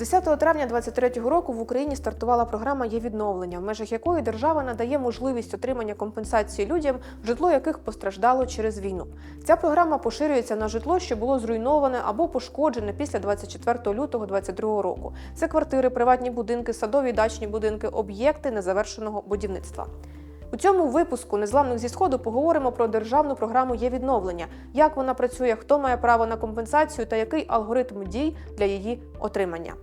10 травня 2023 року в Україні стартувала програма є відновлення, в межах якої держава надає можливість отримання компенсації людям, житло яких постраждало через війну. Ця програма поширюється на житло, що було зруйноване або пошкоджене після 24 лютого 2022 року. Це квартири, приватні будинки, садові дачні будинки, об'єкти незавершеного будівництва. У цьому випуску незламних зі сходу поговоримо про державну програму є відновлення, як вона працює, хто має право на компенсацію та який алгоритм дій для її отримання.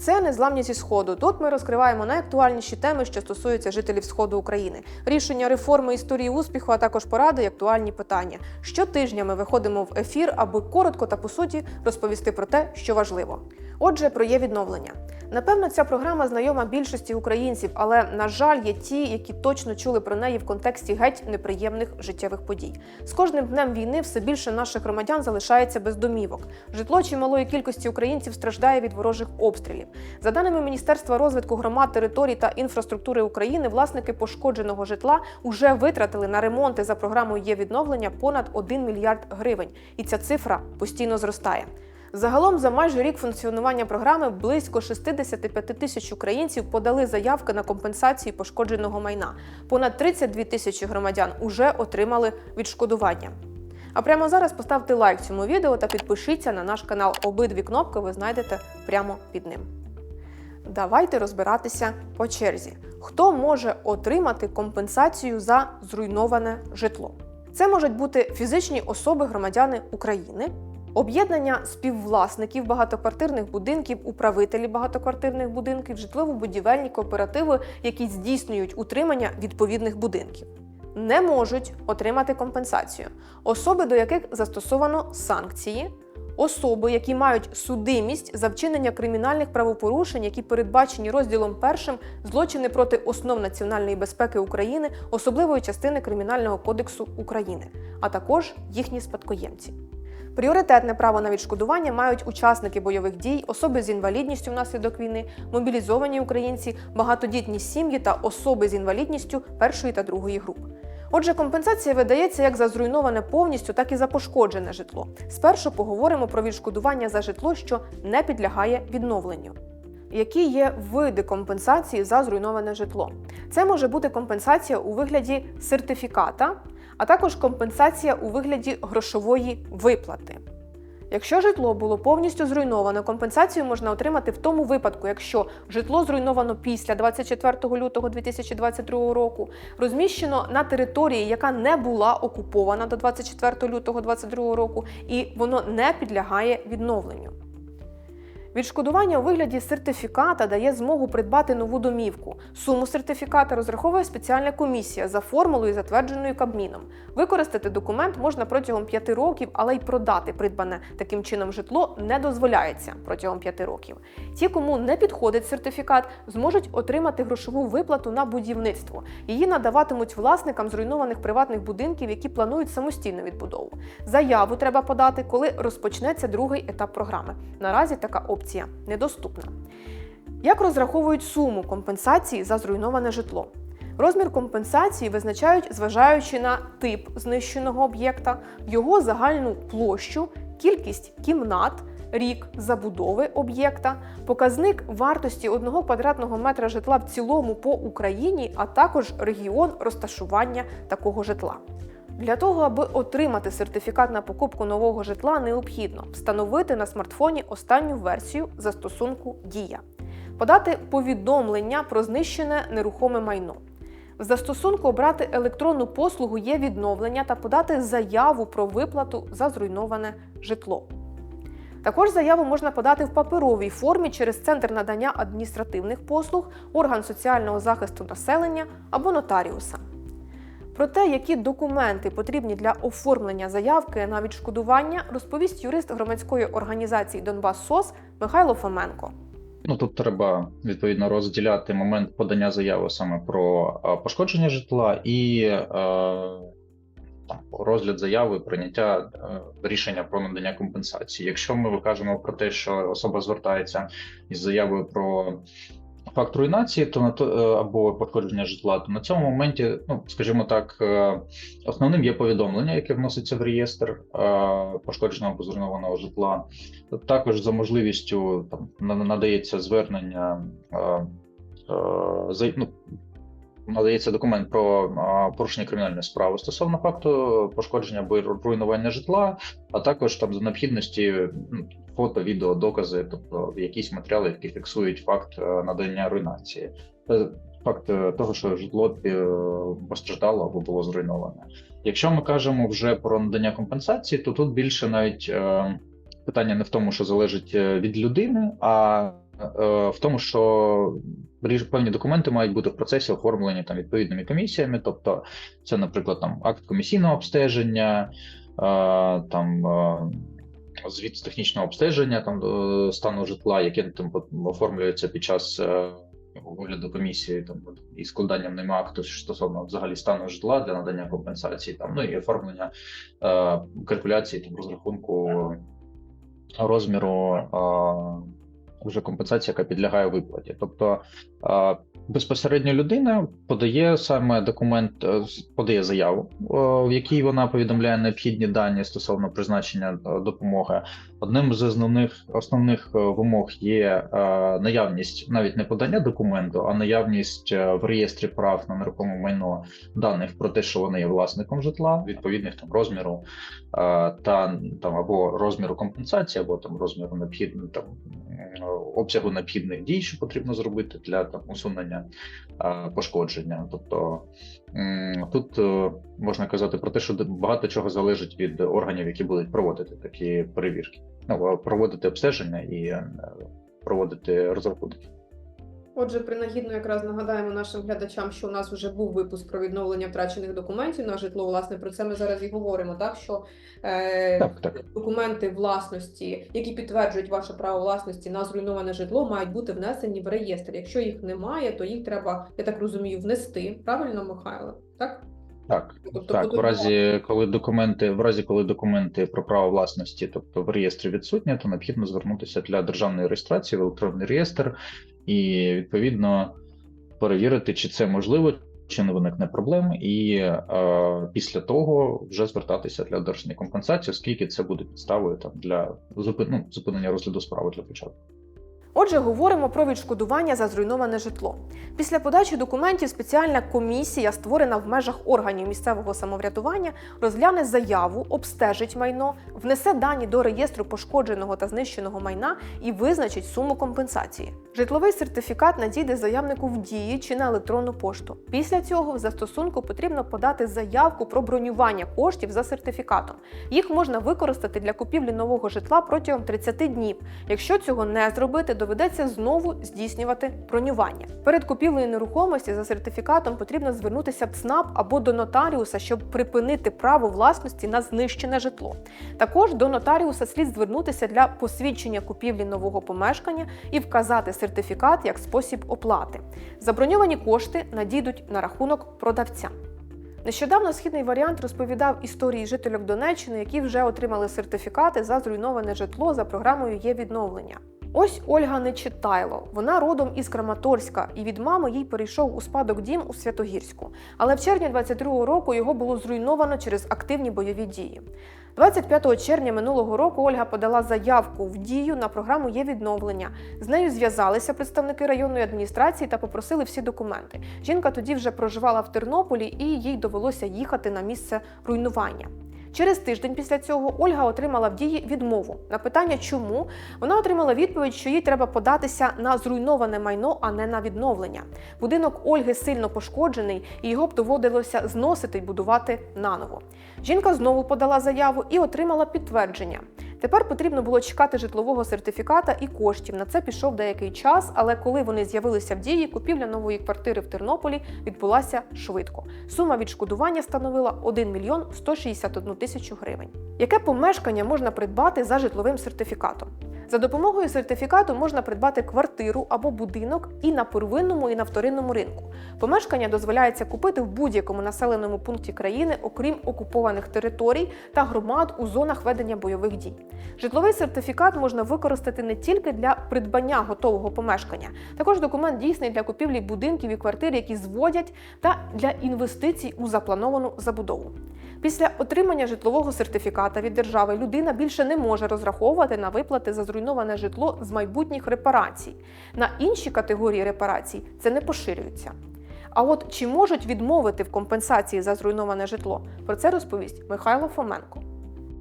Це незламні зі сходу. Тут ми розкриваємо найактуальніші теми, що стосуються жителів сходу України, рішення реформи історії успіху, а також поради і актуальні питання. Щотижня ми виходимо в ефір, аби коротко та по суті розповісти про те, що важливо. Отже, про є відновлення. Напевно, ця програма знайома більшості українців, але на жаль, є ті, які точно чули про неї в контексті геть неприємних життєвих подій. З кожним днем війни все більше наших громадян залишається без домівок. Житло чималої кількості українців страждає від ворожих обстрілів. За даними Міністерства розвитку громад, територій та інфраструктури України, власники пошкодженого житла вже витратили на ремонти за програмою є відновлення понад 1 мільярд гривень, і ця цифра постійно зростає. Загалом за майже рік функціонування програми близько 65 тисяч українців подали заявки на компенсації пошкодженого майна. Понад 32 тисячі громадян уже отримали відшкодування. А прямо зараз поставте лайк цьому відео та підпишіться на наш канал. Обидві кнопки ви знайдете прямо під ним. Давайте розбиратися по черзі. Хто може отримати компенсацію за зруйноване житло? Це можуть бути фізичні особи громадяни України, об'єднання співвласників багатоквартирних будинків, управителі багатоквартирних будинків, житлово-будівельні кооперативи, які здійснюють утримання відповідних будинків. Не можуть отримати компенсацію особи, до яких застосовано санкції, особи, які мають судимість за вчинення кримінальних правопорушень, які передбачені розділом першим злочини проти основ національної безпеки України, особливої частини Кримінального кодексу України, а також їхні спадкоємці. Пріоритетне право на відшкодування мають учасники бойових дій, особи з інвалідністю внаслідок війни, мобілізовані українці, багатодітні сім'ї та особи з інвалідністю першої та другої груп. Отже, компенсація видається як за зруйноване повністю, так і за пошкоджене житло. Спершу поговоримо про відшкодування за житло, що не підлягає відновленню. Які є види компенсації за зруйноване житло? Це може бути компенсація у вигляді сертифіката, а також компенсація у вигляді грошової виплати. Якщо житло було повністю зруйновано, компенсацію можна отримати в тому випадку, якщо житло зруйновано після 24 лютого 2022 року, розміщено на території, яка не була окупована до 24 лютого 2022 року, і воно не підлягає відновленню. Відшкодування у вигляді сертифіката дає змогу придбати нову домівку. Суму сертифіката розраховує спеціальна комісія за формулою, затвердженою Кабміном. Використати документ можна протягом 5 років, але й продати придбане таким чином житло не дозволяється протягом 5 років. Ті, кому не підходить сертифікат, зможуть отримати грошову виплату на будівництво. Її надаватимуть власникам зруйнованих приватних будинків, які планують самостійну відбудову. Заяву треба подати, коли розпочнеться другий етап програми. Наразі така опція недоступна. Як розраховують суму компенсації за зруйноване житло? Розмір компенсації визначають, зважаючи на тип знищеного об'єкта, його загальну площу, кількість кімнат, рік забудови об'єкта, показник вартості 1 квадратного метра житла в цілому по Україні, а також регіон розташування такого житла. Для того, аби отримати сертифікат на покупку нового житла, необхідно встановити на смартфоні останню версію застосунку Дія, подати повідомлення про знищене нерухоме майно. В застосунку обрати електронну послугу є відновлення та подати заяву про виплату за зруйноване житло. Також заяву можна подати в паперовій формі через центр надання адміністративних послуг, орган соціального захисту населення або нотаріуса. Про те, які документи потрібні для оформлення заявки на відшкодування, розповість юрист громадської організації Донбас СОС Михайло Фоменко. Ну тут треба відповідно розділяти момент подання заяви саме про е, пошкодження житла і е, розгляд заяви, прийняття е, рішення про надання компенсації. Якщо ми кажемо про те, що особа звертається із заявою про факт руйнації, то на то е, або пошкодження житла, то на цьому моменті, ну скажімо так, е, основним є повідомлення, яке вноситься в реєстр е, пошкодженого або зруйнованого житла. Також за можливістю там на- надається звернення. за- ну, Надається документ про порушення кримінальної справи стосовно факту пошкодження або руйнування житла, а також там за необхідності ну, фото, відео, докази, тобто якісь матеріали, які фіксують факт е, надання руйнації, Е, факт е, того, що житло постраждало або було зруйноване. Якщо ми кажемо вже про надання компенсації, то тут більше навіть питання не в тому, що залежить від людини, а в тому, що певні документи мають бути в процесі оформлені там відповідними комісіями. Тобто, це, наприклад, там акт комісійного обстеження, е, там е, звіт з технічного обстеження там е, стану житла, яке там оформлюється під час. е, Огляду комісії там і складанням ними акту стосовно взагалі стану житла для надання компенсації, там ну і оформлення е, калькуляції там розрахунку розміру е, вже компенсації, яка підлягає виплаті. Тобто безпосередньо людина подає саме документ, е, подає заяву, е, в якій вона повідомляє необхідні дані стосовно призначення е, допомоги. Одним з основних основних вимог є наявність навіть не подання документу, а наявність в реєстрі прав на нерухоме майно даних про те, що вони є власником житла, відповідних там розміру та там або розміру компенсації, або там розміру необхідного там обсягу необхідних дій, що потрібно зробити для там усунення е, пошкодження. Тобто тут е, можна казати про те, що багато чого залежить від органів, які будуть проводити такі перевірки, ну проводити обстеження і е, проводити розрахунки. Отже, принагідно якраз нагадаємо нашим глядачам, що у нас вже був випуск про відновлення втрачених документів на житло. Власне, про це ми зараз і говоримо. Так що е, Так, так. документи власності, які підтверджують ваше право власності на зруйноване житло, мають бути внесені в реєстр. Якщо їх немає, то їх треба, я так розумію, внести. Правильно, Михайло? Так? Так, Тобто так, в разі, коли документи, в разі, коли документи про право власності, тобто в реєстрі відсутні, то необхідно звернутися для державної реєстрації в електронний реєстр і відповідно перевірити, чи це можливо, чи не виникне проблем, і е, після того вже звертатися для одержання компенсації, оскільки це буде підставою там для зупин, ну, зупинення розгляду справи для початку. Отже, говоримо про відшкодування за зруйноване житло. Після подачі документів спеціальна комісія, створена в межах органів місцевого самоврядування, розгляне заяву, обстежить майно, внесе дані до реєстру пошкодженого та знищеного майна і визначить суму компенсації. Житловий сертифікат надійде заявнику в дії чи на електронну пошту. Після цього в застосунку потрібно подати заявку про бронювання коштів за сертифікатом. Їх можна використати для купівлі нового житла протягом 30 днів. Якщо цього не зробити, доведеться знову здійснювати бронювання. Перед купівлею нерухомості за сертифікатом потрібно звернутися в ЦНАП або до нотаріуса, щоб припинити право власності на знищене житло. Також до нотаріуса слід звернутися для посвідчення купівлі нового помешкання і вказати сертифікат як спосіб оплати. Заброньовані кошти надійдуть на рахунок продавця. Нещодавно східний варіант розповідав історії жителів Донеччини, які вже отримали сертифікати за зруйноване житло за програмою є відновлення. Ось Ольга Нечитайло. Вона родом із Краматорська, і від мами їй перейшов у спадок дім у Святогірську. Але в червні 22-го року його було зруйновано через активні бойові дії. 25 червня минулого року Ольга подала заявку в дію на програму є відновлення. З нею зв'язалися представники районної адміністрації та попросили всі документи. Жінка тоді вже проживала в Тернополі і їй довелося їхати на місце руйнування. Через тиждень після цього Ольга отримала в дії відмову. На питання, чому вона отримала відповідь, що їй треба податися на зруйноване майно, а не на відновлення. Будинок Ольги сильно пошкоджений, і його б доводилося зносити й будувати наново. Жінка знову подала заяву і отримала підтвердження. Тепер потрібно було чекати житлового сертифіката і коштів. На це пішов деякий час, але коли вони з'явилися в дії, купівля нової квартири в Тернополі відбулася швидко. Сума відшкодування становила 1 мільйон 161 тисячу гривень. Яке помешкання можна придбати за житловим сертифікатом? За допомогою сертифікату можна придбати квартиру або будинок і на первинному, і на вторинному ринку. Помешкання дозволяється купити в будь-якому населеному пункті країни, окрім окупованих територій та громад у зонах ведення бойових дій. Житловий сертифікат можна використати не тільки для придбання готового помешкання, також документ дійсний для купівлі будинків і квартир, які зводять, та для інвестицій у заплановану забудову. Після отримання житлового сертифіката від держави людина більше не може розраховувати на виплати за зруйноване житло з майбутніх репарацій. На інші категорії репарацій це не поширюється. А от чи можуть відмовити в компенсації за зруйноване житло? Про це розповість Михайло Фоменко.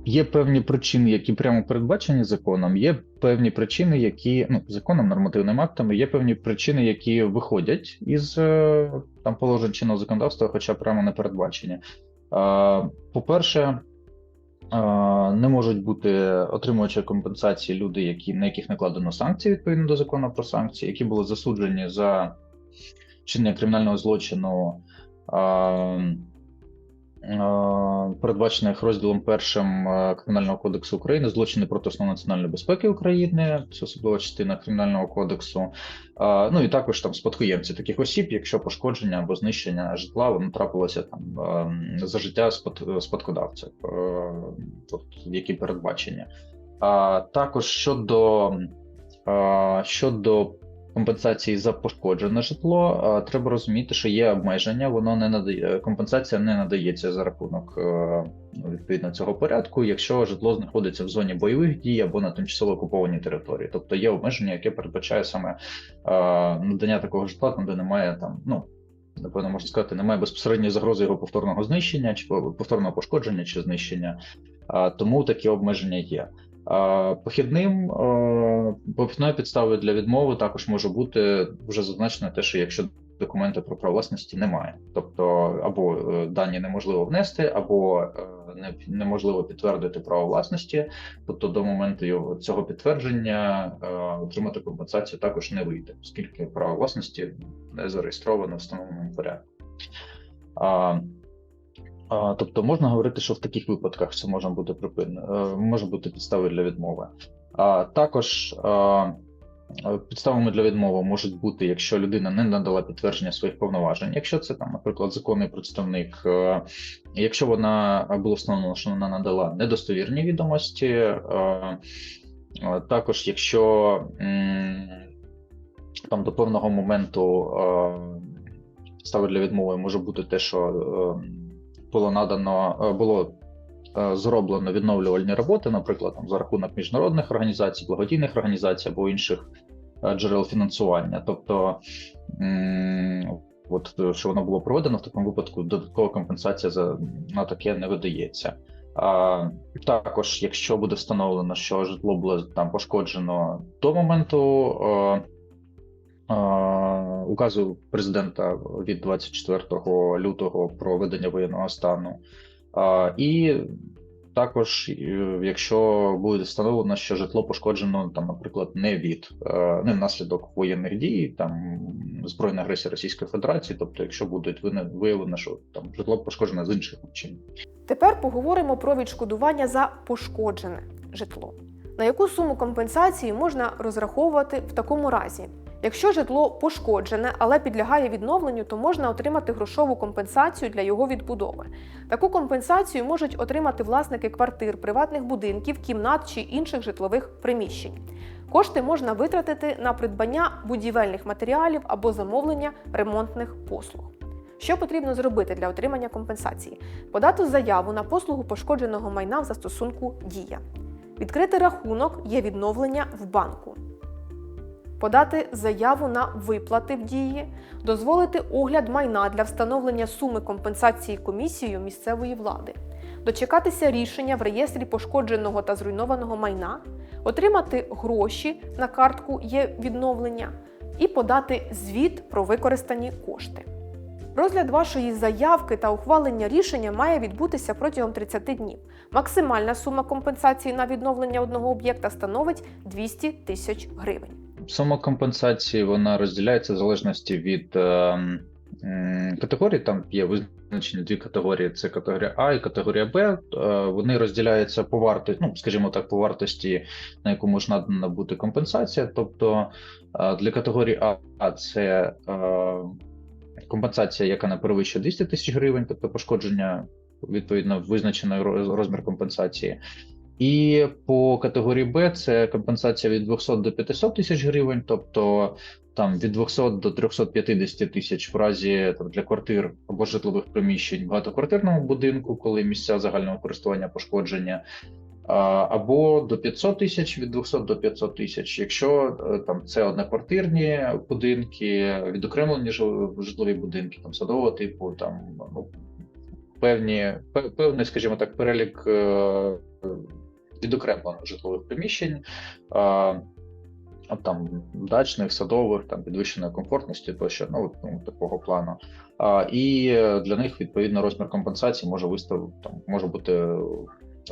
Є певні причини, які прямо передбачені законом. Є певні причини, які ну законом, нормативними актами, є певні причини, які виходять із е, там положень чинного законодавства, хоча прямо не передбачені. Е, По-перше, е, не можуть бути отримувачі компенсації люди, які на яких накладено санкції відповідно до закону про санкції, які були засуджені за чинення кримінального злочину. передбачених розділом першим Кримінального кодексу України злочини проти основної національної безпеки України, це особлива частина Кримінального кодексу. Ну і також там спадкоємці таких осіб, якщо пошкодження або знищення житла воно трапилося там за життя спад- спадкодавця, тобто які передбачені. А також щодо, щодо компенсації за пошкоджене житло, треба розуміти, що є обмеження, воно не надає компенсація не надається за рахунок е, відповідно цього порядку, якщо житло знаходиться в зоні бойових дій або на тимчасово окупованій території. Тобто є обмеження, яке передбачає саме е, надання такого житла, там де немає там, ну. Напевно, можна сказати, немає безпосередньої загрози його повторного знищення чи повторного пошкодження чи знищення, тому такі обмеження є. Похідним е, похідною підставою для відмови також може бути вже зазначено те, що якщо документи про право власності немає, тобто або е, дані неможливо внести, або е, неможливо підтвердити право власності, тобто до моменту його цього підтвердження отримати компенсацію також не вийде, оскільки право власності не зареєстровано в встановленому порядку. А, а, тобто можна говорити, що в таких випадках це може бути припинено, може бути підставою для відмови. А також а, е, підставами для відмови можуть бути, якщо людина не надала підтвердження своїх повноважень, якщо це там, наприклад, законний представник, е, якщо вона було встановлено, що вона надала недостовірні відомості, е, е, також якщо там до певного моменту е, підстави для відмови може бути те, що е, було надано, е, було е, зроблено відновлювальні роботи, наприклад, там, за рахунок міжнародних організацій, благодійних організацій або інших е, джерел фінансування. Тобто, от що воно було проведено, в такому випадку додаткова компенсація за на таке не видається. А, також, якщо буде встановлено, що житло було там пошкоджено до моменту е, е, указу президента від 24 лютого про введення воєнного стану, і також, е, якщо буде встановлено, що житло пошкоджено, там, наприклад, не від е, не внаслідок воєнних дій, там збройної агресії Російської Федерації, тобто, якщо будуть виявлено, що там житло пошкоджено з інших причин. Тепер поговоримо про відшкодування за пошкоджене житло. На яку суму компенсації можна розраховувати в такому разі? Якщо житло пошкоджене, але підлягає відновленню, то можна отримати грошову компенсацію для його відбудови. Таку компенсацію можуть отримати власники квартир, приватних будинків, кімнат чи інших житлових приміщень. Кошти можна витратити на придбання будівельних матеріалів або замовлення ремонтних послуг. Що потрібно зробити для отримання компенсації? Подати заяву на послугу пошкодженого майна в застосунку Дія. Відкрити рахунок є відновлення в банку. Подати заяву на виплати в дії, дозволити огляд майна для встановлення суми компенсації комісією місцевої влади, дочекатися рішення в реєстрі пошкодженого та зруйнованого майна, отримати гроші на картку є відновлення і подати звіт про використані кошти. Розгляд вашої заявки та ухвалення рішення має відбутися протягом 30 днів. Максимальна сума компенсації на відновлення одного об'єкта становить 200 тисяч гривень. Сума компенсації вона розділяється в залежності від е, м, категорій. Там є визначені дві категорії: це категорія А і категорія Б. Е, Вони розділяються по вартості, ну скажімо так, по вартості, на яку можна набути компенсація. Тобто е, для категорії А це е, компенсація, яка не перевищує 200 тисяч гривень, тобто пошкодження відповідно визначений розмір компенсації. І по категорії Б це компенсація від 200 до 500 тисяч гривень, тобто там від 200 до 350 тисяч в разі там, для квартир або житлових приміщень в багатоквартирному будинку, коли місця загального користування пошкодження, або до 500 тисяч від 200 до 500 тисяч, якщо е, там це одноквартирні будинки, відокремлені житлові будинки, там садового типу, там ну, певні певний, скажімо так, перелік е, відокремлених житлових приміщень. там дачних, садових, там підвищеної комфортності, тощо ну, ну такого плану. А, і для них відповідно розмір компенсації може вистав там може бути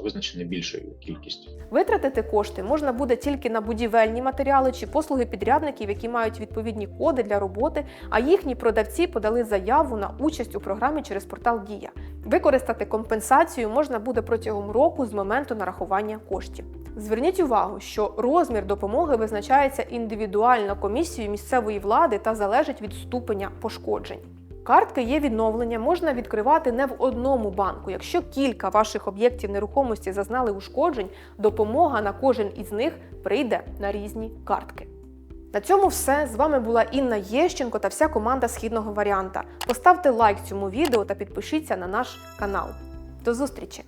визначений більшою кількістю. Витратити кошти можна буде тільки на будівельні матеріали чи послуги підрядників, які мають відповідні коди для роботи, а їхні продавці подали заяву на участь у програмі через портал Дія. Використати компенсацію можна буде протягом року з моменту нарахування коштів. Зверніть увагу, що розмір допомоги визначається індивідуально комісією місцевої влади та залежить від ступеня пошкоджень. Картки є відновлення можна відкривати не в одному банку. Якщо кілька ваших об'єктів нерухомості зазнали ушкоджень, допомога на кожен із них прийде на різні картки. На цьому все. З вами була Інна Єщенко та вся команда східного варіанта. Поставте лайк цьому відео та підпишіться на наш канал. До зустрічі!